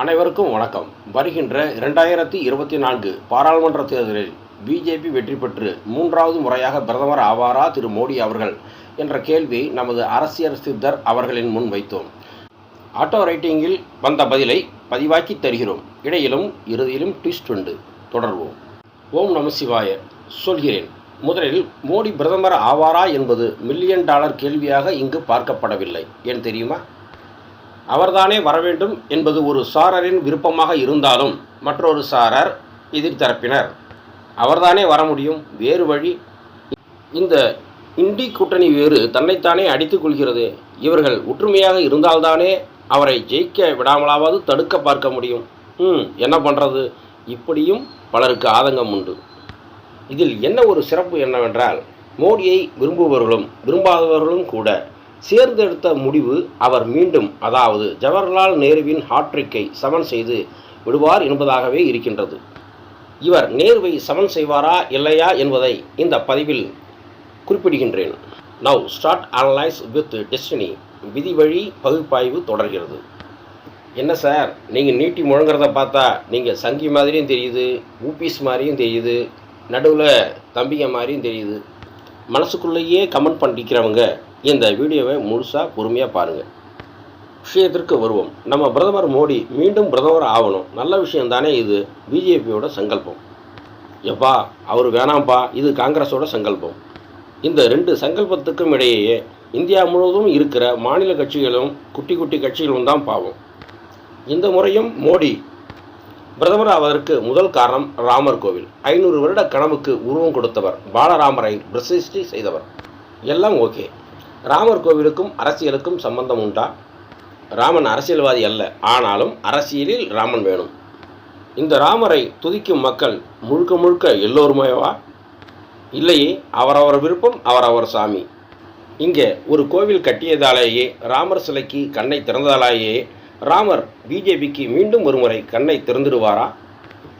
அனைவருக்கும் வணக்கம். வருகின்ற இரண்டாயிரத்தி இருபத்தி நான்கு பாராளுமன்ற தேர்தலில் பிஜேபி வெற்றி பெற்று மூன்றாவது முறையாக பிரதமர் ஆவாரா திரு மோடி அவர்கள் என்ற கேள்வியை நமது அரசியல் சித்தர் அவர்களின் முன் வைத்தோம். ஆட்டோ ரைட்டிங்கில் வந்த பதிலை பதிவாக்கி தருகிறோம். இடையிலும் இறுதியிலும் ட்விஸ்ட் உண்டு. தொடர்வோம். ஓம் நம சிவாய. சொல்கிறேன். முதலில் மோடி பிரதமர் ஆவாரா என்பது மில்லியன் டாலர் கேள்வியாக இங்கு பார்க்கப்படவில்லை. ஏன் தெரியுமா? அவர்தானே வரவேண்டும் என்பது ஒரு சாரரின் விருப்பமாக இருந்தாலும் மற்றொரு சாரர் எதிர்த்தரப்பினர் அவர்தானே வர முடியும்? வேறு வழி. இந்த இண்டி கூட்டணி வேறு தன்னைத்தானே அடித்துக் கொள்கிறது. இவர்கள் ஒற்றுமையாக இருந்தால்தானே அவரை ஜெயிக்க விடாமலாவது தடுக்க பார்க்க முடியும். ம் என்ன பண்ணுறது இப்படியும் பலருக்கு ஆதங்கம் உண்டு. இதில் என்ன ஒரு சிறப்பு என்னவென்றால் மோடியை விரும்புபவர்களும் விரும்பாதவர்களும் கூட சேர்ந்தெடுத்த முடிவு அவர் மீண்டும் அதாவது ஜவஹர்லால் நேருவின் ஹாட்ரிக்கை சமன் செய்து விடுவார் என்பதாகவே இருக்கின்றது. இவர் நேருவை சமன் செய்வாரா இல்லையா என்பதை இந்த பதிவில் குறிப்பிடுகின்றேன். Now start analyse with destiny விதி வழி பகுப்பாய்வு தொடர்கிறது. என்ன சார் நீங்கள் நீட்டி முழங்குறத பார்த்தா நீங்கள் சங்கி மாதிரியும் தெரியுது ஊபிஸ் மாதிரியும் தெரியுது நடுவில் தம்பிங்க மாதிரியும் தெரியுது. மனசுக்குள்ளேயே கமெண்ட் பண்ணிக்கிறவங்க இந்த வீடியோவை முழுசாக பொறுமையாக பாருங்கள் விஷயத்திற்கு வருவோம். நம்ம பிரதமர் மோடி மீண்டும் பிரதமர் ஆகணும். நல்ல விஷயம் தானே இது. பிஜேபியோட சங்கல்பம். எப்பா அவர் வேணாம்ப்பா இது காங்கிரஸோட சங்கல்பம். இந்த ரெண்டு சங்கல்பத்துக்கும் இடையே இந்தியா முழுவதும் இருக்கிற மாநில கட்சிகளும் குட்டி குட்டி கட்சிகளும் தான் பாவம். இந்த முறையும் மோடி பிரதமர் ஆவதற்கு முதல் காரணம் ராமர் கோவில். ஐநூறு வருட கனவுக்கு உருவம் கொடுத்தவர் பாலராமரை பிரசிஷ்டி செய்தவர். எல்லாம் ஓகே. ராமர் கோவிலுக்கும் அரசியலுக்கும் சம்பந்தம் உண்டா? ராமன் அரசியல்வாதி அல்ல ஆனாலும் அரசியலில் ராமன் வேணும். இந்த ராமரை துதிக்கும் மக்கள் முழுக்க முழுக்க எல்லோருமேவா? இல்லையே அவரவர் விருப்பம் அவரவர் சாமி. இங்கே ஒரு கோவில் கட்டியதாலேயே ராமர் சிலைக்கு கண்ணை திறந்ததாலேயே ராமர் பிஜேபிக்கு மீண்டும் ஒருமுறை கண்ணை திறந்துடுவாரா?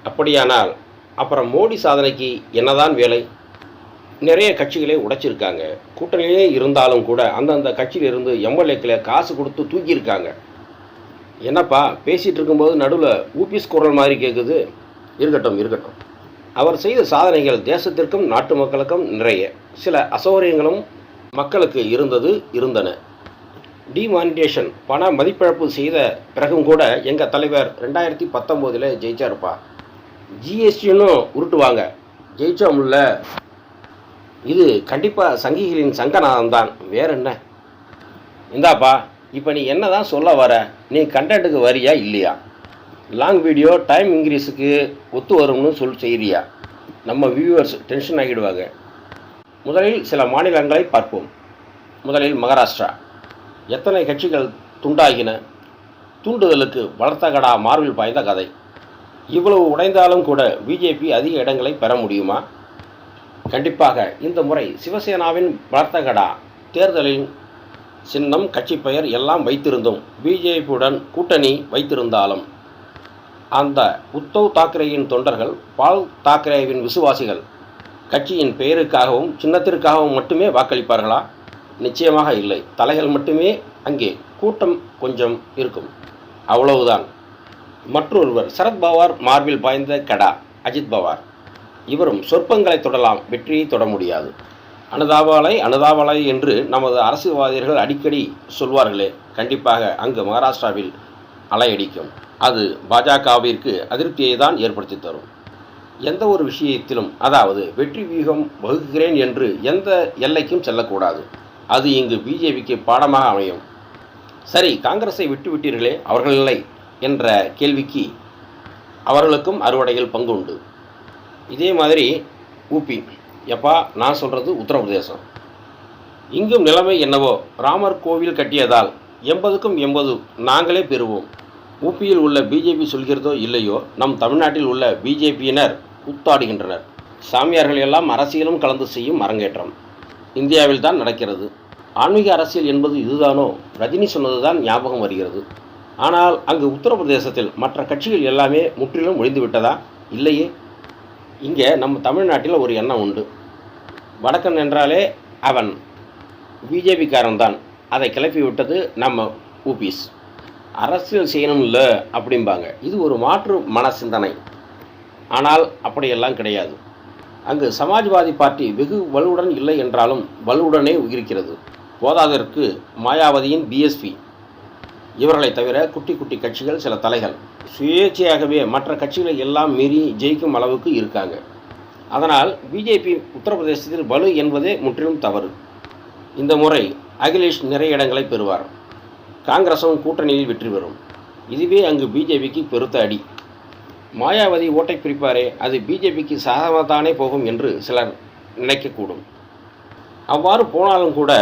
அப்படியானால் அப்புறம் மோடி சாதனைக்கு என்னதான் வேலை? நிறைய கட்சிகளே உடைச்சிருக்காங்க. கூட்டணியே இருந்தாலும் கூட அந்தந்த கட்சியிலிருந்து எம்எல்ஏக்களை காசு கொடுத்து தூக்கியிருக்காங்க. என்னப்பா பேசிகிட்டு இருக்கும்போது நடுவில் ஊபிஸ் குரல் மாதிரி கேட்குது இருக்கட்டும் இருக்கட்டும். அவர் செய்த சாதனைகள் தேசத்திற்கும் நாட்டு மக்களுக்கும் நிறைய. சில அசௌகரியங்களும் மக்களுக்கு இருந்தது இருந்தன. டிமானிட்டேஷன் பண மதிப்பிழப்பு செய்த பிறகும் கூட எங்கள் தலைவர் ரெண்டாயிரத்தி பத்தொம்போதில் ஜெயிச்சாருப்பா. ஜிஎஸ்டின்னு உருட்டுவாங்க. ஜெயிச்சோம்ல. இது கண்டிப்பாக சங்கிகளின் சங்கநாதம் தான் வேற என்ன இந்தாப்பா இப்போ நீ என்ன தான் சொல்ல வர? நீ கண்டென்ட்டுக்கு வரியா இல்லையா? லாங் வீடியோ டைம் இன்க்ரீஸுக்கு ஒத்து வரும்னு சொல் செய்கிறியா நம்ம வியூவர்ஸ் டென்ஷன் ஆகிடுவாங்க. முதலில் சில மாநிலங்களை பார்ப்போம். முதலில் மகாராஷ்டிரா. எத்தனை கட்சிகள் துண்டாகின? தூண்டுதலுக்கு வளர்த்தகடா மார்பில் பாய்ந்த கதை. இவ்வளவு உடைந்தாலும் கூட பிஜேபி அதிக இடங்களை பெற முடியுமா? கண்டிப்பாக இந்த முறை சிவசேனாவின் வளர்த்தகடா தேர்தலின் சின்னம் கட்சி பெயர் எல்லாம் வைத்திருந்தோம் பிஜேபியுடன் கூட்டணி வைத்திருந்தாலும் அந்த உத்தவ் தாக்கரேயின் தொண்டர்கள் பால் தாக்கரேவின் விசுவாசிகள் கட்சியின் பெயருக்காகவும் சின்னத்திற்காகவும் மட்டுமே வாக்களிப்பார்களா? நிச்சயமாக இல்லை. தலைகள் மட்டுமே அங்கே கூட்டம் கொஞ்சம் இருக்கும். அவ்வளவுதான். மற்றொருவர் சரத்பவார் மார்பில் பாய்ந்த கடா அஜித் பவார். இவரும் சொற்பங்களை தொடலாம் வெற்றியை தொட முடியாது. அனுதாபாலை அனுதாபாலை என்று நமது அரசியல்வாதிகள் அடிக்கடி சொல்வார்களே கண்டிப்பாக அங்கு மகாராஷ்டிராவில் அலையடிக்கும். அது பாஜகவிற்கு அதிருப்தியை தான் ஏற்படுத்தி தரும். எந்த ஒரு விஷயத்திலும் அதாவது வெற்றி வியூகம் வகுக்கிறேன் என்று எந்த எல்லைக்கும் செல்லக்கூடாது. அது இங்கு பிஜேபிக்கு பாடமாக அமையும். சரி காங்கிரஸை விட்டு விட்டீர்களே அவர்கள் இல்லை என்ற கேள்விக்கு அவர்களுக்கும் அறுவடையில் பங்கு உண்டு. இதே மாதிரி ஊபி. எப்பா நான் சொல்கிறது உத்தரப்பிரதேசம். இங்கும் நிலைமை என்னவோ? ராமர் கோவில் கட்டியதால் எண்பதுக்கும் எண்பது நாங்களே பெறுவோம். ஊபியில் உள்ள பிஜேபி சொல்கிறதோ இல்லையோ? நம் தமிழ்நாட்டில் உள்ள பிஜேபியினர் கூத்தாடுகின்றனர். சாமியார்கள் எல்லாம் அரசியலும் கலந்து செய்யும் அரங்கேற்றம். இந்தியாவில் தான் நடக்கிறது. ஆன்மீக அரசியல் என்பது இதுதானோ? ரஜினி சொன்னதுதான் ஞாபகம் வருகிறது. ஆனால் அங்கு உத்தரப்பிரதேசத்தில் மற்ற கட்சிகள் எல்லாமே முற்றிலும் ஒழிந்து விட்டதா இல்லையே. இங்கே நம்ம தமிழ்நாட்டில் ஒரு எண்ணம் உண்டு. வடக்கன் என்றாலே அவன். பிஜேபிக்காரன் தான். அதை கிளப்பி விட்டது நம்ம ஊபிஸ் அரசியல் செய்யணும்ல அப்படிம்பாங்க. இது ஒரு மாற்று மன சிந்தனை ஆனால் அப்படியெல்லாம் கிடையாது. அங்கு சமாஜ்வாதி பார்ட்டி வெகு வலுவுடன் இல்லை என்றாலும் வலுவுடனே இருக்கிறது போதாதற்கு மாயாவதியின் பிஎஸ்பி இவர்களை தவிர குட்டி குட்டி கட்சிகள் சில தலைகள். சுயேட்சையாகவே மற்ற கட்சிகளை எல்லாம் மீறி ஜெயிக்கும் அளவுக்கு இருக்காங்க. அதனால் பிஜேபி உத்தரப்பிரதேசத்தில் வலு என்பதே முற்றிலும் தவறு. இந்த முறை அகிலேஷ் நிறைய இடங்களை பெறுவார். காங்கிரசும் கூட்டணியில் வெற்றி பெறும். இதுவே அங்கு பிஜேபிக்கு பெருத்த அடி. மாயாவதி ஓட்டை பிரிப்பாரே அது பிஜேபிக்கு சாதகமாகத்தானே போகும் என்று சிலர் நினைக்கக்கூடும். அவ்வாறு போனாலும் கூட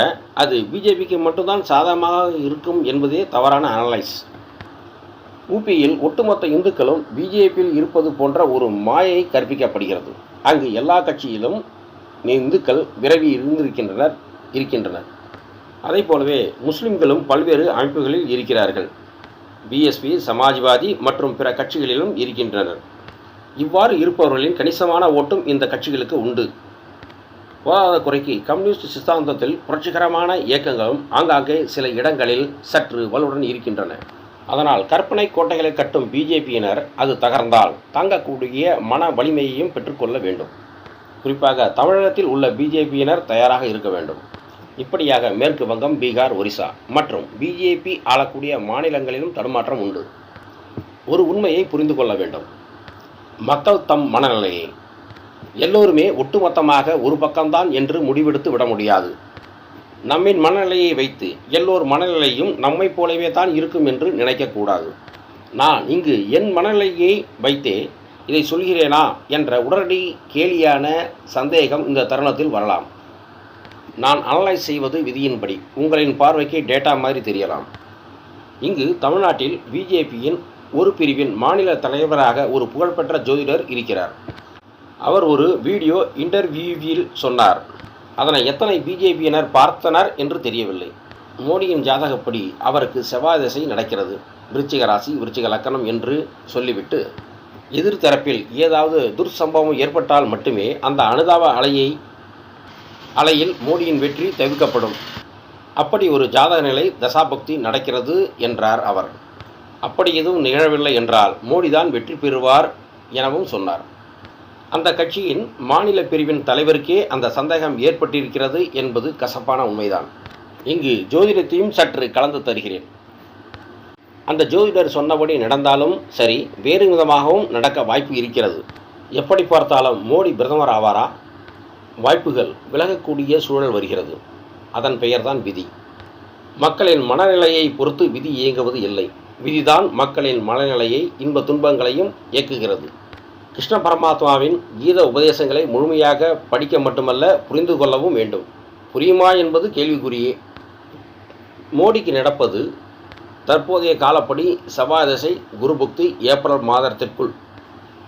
அது பிஜேபிக்கு மட்டும்தான் சாதகமாக இருக்கும் என்பதே தவறான அனலைஸ் உபியில் ஒட்டுமொத்த இந்துக்களும் பிஜேபியில் இருப்பது போன்ற ஒரு மாயை கற்பிக்கப்படுகிறது. அங்கு எல்லா கட்சியிலும் இந்துக்கள் விரவி இருந்திருக்கின்றனர் இருக்கின்றனர். அதே போலவே முஸ்லிம்களும் பல்வேறு அமைப்புகளில் இருக்கிறார்கள். பிஎஸ்பி சமாஜ்வாதி மற்றும் பிற கட்சிகளிலும் இருக்கின்றனர். இவ்வாறு இருப்பவர்களின் கணிசமான ஓட்டும் இந்த கட்சிகளுக்கு உண்டு. போதாத குறைக்கு கம்யூனிஸ்ட் சித்தாந்தத்தில் புரட்சிகரமான இயக்கங்களும் ஆங்காங்கே சில இடங்களில் சற்று வலுவுடன் இருக்கின்றன. அதனால் கற்பனை கோட்டைகளை கட்டும் பிஜேபியினர் அது தகர்ந்தால் தாங்கக்கூடிய மன வலிமையையும் பெற்றுக்கொள்ள வேண்டும். குறிப்பாக தமிழகத்தில் உள்ள பிஜேபியினர் தயாராக இருக்க வேண்டும். இப்படியாக மேற்கு வங்கம் பீகார் ஒரிசா மற்றும் பிஜேபி ஆளக்கூடிய மாநிலங்களிலும் தடுமாற்றம் உண்டு. ஒரு உண்மையை புரிந்து கொள்ள வேண்டும். மக்கள் தம் மனநிலையை. எல்லோருமே ஒட்டுமொத்தமாக ஒரு பக்கம்தான் என்று முடிவெடுத்து விட முடியாது. நம்மின் மனநிலையை வைத்து எல்லோர் மனநிலையும் நம்மைப் போலவே தான் இருக்கும் என்று நினைக்கக்கூடாது. நான் இங்கு என் மனநிலையை வைத்தே இதை சொல்கிறேனா என்ற உடனடி கேலியான சந்தேகம் இந்த தருணத்தில் வரலாம். நான் அனலைஸ் செய்வது விதியின்படி உங்களின் பார்வைக்கு டேட்டா மாதிரி தெரியலாம். இங்கு தமிழ்நாட்டில் பிஜேபியின் ஒரு பிரிவின் மாநில தலைவராக ஒரு புகழ்பெற்ற ஜோதிடர் இருக்கிறார். அவர் ஒரு வீடியோ இன்டர்வியூவில் சொன்னார். அதனை எத்தனை பிஜேபியினர் பார்த்தனர் என்று தெரியவில்லை. மோடியின் ஜாதகப்படி அவருக்கு செவ்வாய் திசை நடக்கிறது. விருச்சிக ராசி விருச்சிக லக்கணம் என்று சொல்லிவிட்டு எதிர்த்தரப்பில் ஏதாவது துர்சம்பவம் ஏற்பட்டால் மட்டுமே அந்த அனுதாப அலையை அலையில் மோடியின் வெற்றி தவிர்க்கப்படும். அப்படி ஒரு ஜாதக நிலை தசாபக்தி நடக்கிறது என்றார் அவர். அப்படி எதுவும் நிகழவில்லை என்றால் மோடிதான் வெற்றி பெறுவார் எனவும் சொன்னார். அந்த கட்சியின் மாநில பிரிவின் தலைவருக்கே அந்த சந்தேகம் ஏற்பட்டிருக்கிறது என்பது கசப்பான உண்மைதான். இங்கு ஜோதிடத்தையும் சற்று கலந்து தருகிறேன். அந்த ஜோதிடர் சொன்னபடி நடந்தாலும் சரி வேறு விதமாகவும் நடக்க வாய்ப்பு இருக்கிறது. எப்படி பார்த்தாலும் மோடி பிரதமர் ஆவாரா? வாய்ப்புகள் விலகக்கூடிய சூழல் வருகிறது. அதன் பெயர்தான் விதி. மக்களின் மனநிலையை பொறுத்து விதி இயங்குவது இல்லை. விதிதான் மக்களின் மனநிலையை இன்ப துன்பங்களையும் இயக்குகிறது. கிருஷ்ண பரமாத்மாவின் கீத உபதேசங்களை முழுமையாக படிக்க மட்டுமல்ல புரிந்து கொள்ளவும் வேண்டும். புரியுமா என்பது கேள்விக்குறியே. மோடிக்கு நடப்பது தற்போதைய காலப்படி செவ்வாய் தசை குருபுக்தி ஏப்ரல் மாதத்திற்குள்.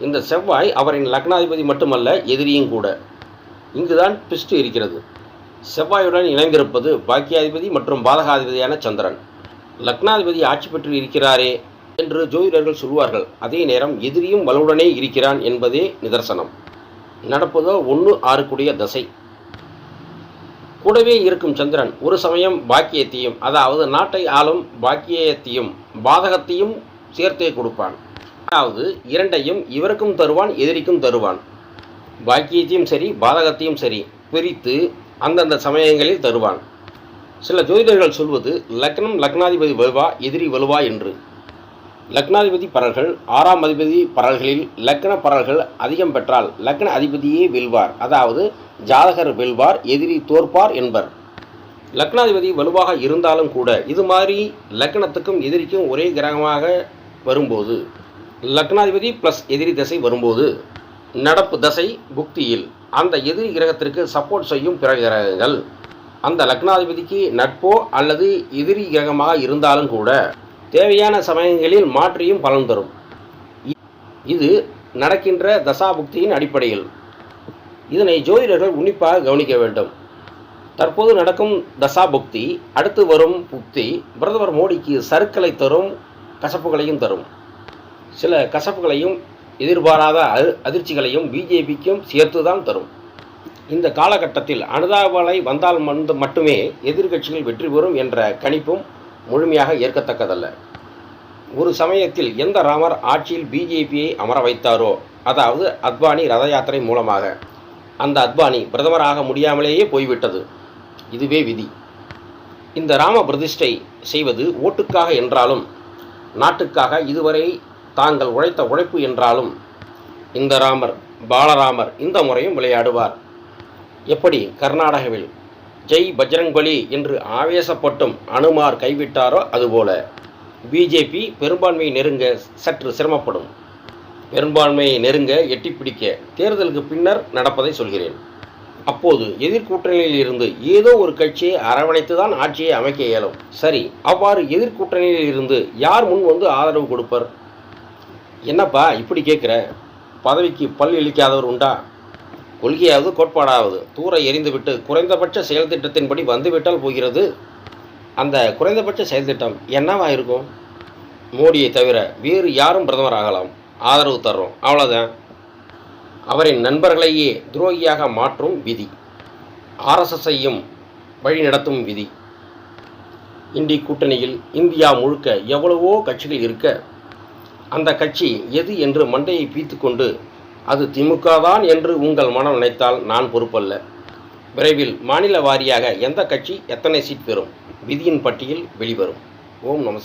இந்த செவ்வாய் அவரின் லக்னாதிபதி மட்டுமல்ல எதிரியும் கூட. இங்குதான் பிஸ்ட் இருக்கிறது. செவ்வாயுடன் இணைந்திருப்பது பாக்கியாதிபதி மற்றும் பாதகாதிபதியான சந்திரன். லக்னாதிபதி ஆட்சி பெற்று இருக்கிறாரே. என்று ஜோதிடர்கள் சொல்வார்கள் அதே நேரம் எதிரியும் வலுவுடனே இருக்கிறான் என்பதே நிதர்சனம். நடப்பதோ ஒன்று ஆறுக்குடைய தசை. கூடவே இருக்கும் சந்திரன் ஒரு சமயம் பாக்கியத்தையும் அதாவது நாட்டை ஆளும் பாக்கியத்தையும் பாதகத்தையும் சேர்த்தே கொடுப்பான். அதாவது இரண்டையும் இவருக்கும் தருவான் எதிரிக்கும் தருவான். பாக்கியத்தையும் சரி பாதகத்தையும் சரி பிரித்து அந்தந்த சமயங்களில் தருவான். சில ஜோதிடர்கள் சொல்வது லக்னம் லக்னாதிபதி வலுவா எதிரி வலுவா என்று. லக்னாதிபதி பரல்கள் ஆறாம் அதிபதி பரல்களில் லக்ன பரல்கள் அதிகம் பெற்றால் லக்ன அதிபதியே வெல்வார். அதாவது ஜாதகர் வெல்வார் எதிரி தோற்பார் என்பர். லக்னாதிபதி வலுவாக இருந்தாலும் கூட இது மாதிரி லக்னத்துக்கும் எதிரிக்கும் ஒரே கிரகமாக வரும்போது லக்னாதிபதி ப்ளஸ் எதிரி தசை வரும்போது நடப்பு தசை புக்தியில் அந்த எதிரி கிரகத்திற்கு சப்போர்ட் செய்யும் பிற கிரகங்கள். அந்த லக்னாதிபதிக்கு நட்போ அல்லது எதிரி கிரகமாக இருந்தாலும் கூட தேவையான சமயங்களில் மாற்றியும் பலன் தரும். இது நடக்கின்ற தசாபுக்தியின் அடிப்படையில். இதனை ஜோதிடர்கள் உன்னிப்பாக கவனிக்க வேண்டும். தற்போது நடக்கும் தசாபுக்தி அடுத்து வரும் புக்தி பிரதமர் மோடிக்கு சருக்களை தரும் கசப்புகளையும் தரும். சில கசப்புகளையும் எதிர்பாராத அதிர்ச்சிகளையும் பிஜேபிக்கும் சேர்த்து தான் தரும். இந்த காலகட்டத்தில் அனுதாபலை வந்தால் மட்டுமே எதிர்கட்சிகள் வெற்றி பெறும் என்ற கணிப்பும் முழுமையாக ஏற்கத்தக்கதல்ல. ஒரு சமயத்தில் எந்த ராமர் ஆட்சியில் பிஜேபியை அமர வைத்தாரோ அதாவது அத்வானி ரத யாத்திரை மூலமாக அந்த அத்வானி பிரதமராக முடியாமலேயே போய்விட்டது. இதுவே விதி. இந்த ராம பிரதிஷ்டை செய்வது ஓட்டுக்காக என்றாலும் நாட்டுக்காக இதுவரை தாங்கள் உழைத்த உழைப்பு என்றாலும் இந்த ராமர் பாலராமர் இந்த முறையும் விளையாடுவார். எப்படி? கர்நாடகாவில் ஜெய் பஜ்ரங்பலி என்று ஆவேசப்பட்டும் அனுமார் கைவிட்டாரோ அதுபோல. பிஜேபி பெரும்பான்மையை நெருங்க சற்று சிரமப்படும். பெரும்பான்மையை நெருங்க எட்டிப்பிடிக்க தேர்தலுக்கு பின்னர் நடப்பதை சொல்கிறேன். அப்போது எதிர்கூட்டணியில் இருந்து ஏதோ ஒரு கட்சியை அரவணைத்து தான் ஆட்சியை அமைக்க இயலும். சரி அவ்வாறு எதிர்கூட்டணியில் இருந்து யார் முன் வந்து ஆதரவு கொடுப்பர்? என்னப்பா இப்படி கேட்குற? பதவிக்கு பல் இழிக்காதவர் உண்டா? கொள்கையாவது கோட்பாடாவது. தூர எறிந்துவிட்டு குறைந்தபட்ச செயல் திட்டத்தின்படி வந்துவிட்டால் போகிறது. அந்த குறைந்தபட்ச செயல் திட்டம் என்னவா இருக்கும்? மோடியை தவிர வேறு யாரும் பிரதமர் ஆகலாம். ஆதரவு தர்றோம். அவ்வளோதான் அவரின் நண்பர்களையே துரோகியாக மாற்றும் விதி. ஆர்எஸ்எஸ்ஐயும் வழிநடத்தும் விதி. இந்தி கூட்டணியில் இந்தியா முழுக்க எவ்வளவோ கட்சிகள் இருக்க அந்த கட்சி எது என்று மண்டையை பீத்துக்கொண்டு அது திமுக தான் என்று உங்கள் மனம் நினைத்தால் நான் பொறுப்பல்ல. விரைவில் மாநில வாரியாக எந்த கட்சி எத்தனை சீட் பெறும்? விதியின் பட்டியல் வெளிவரும். ஓம் நம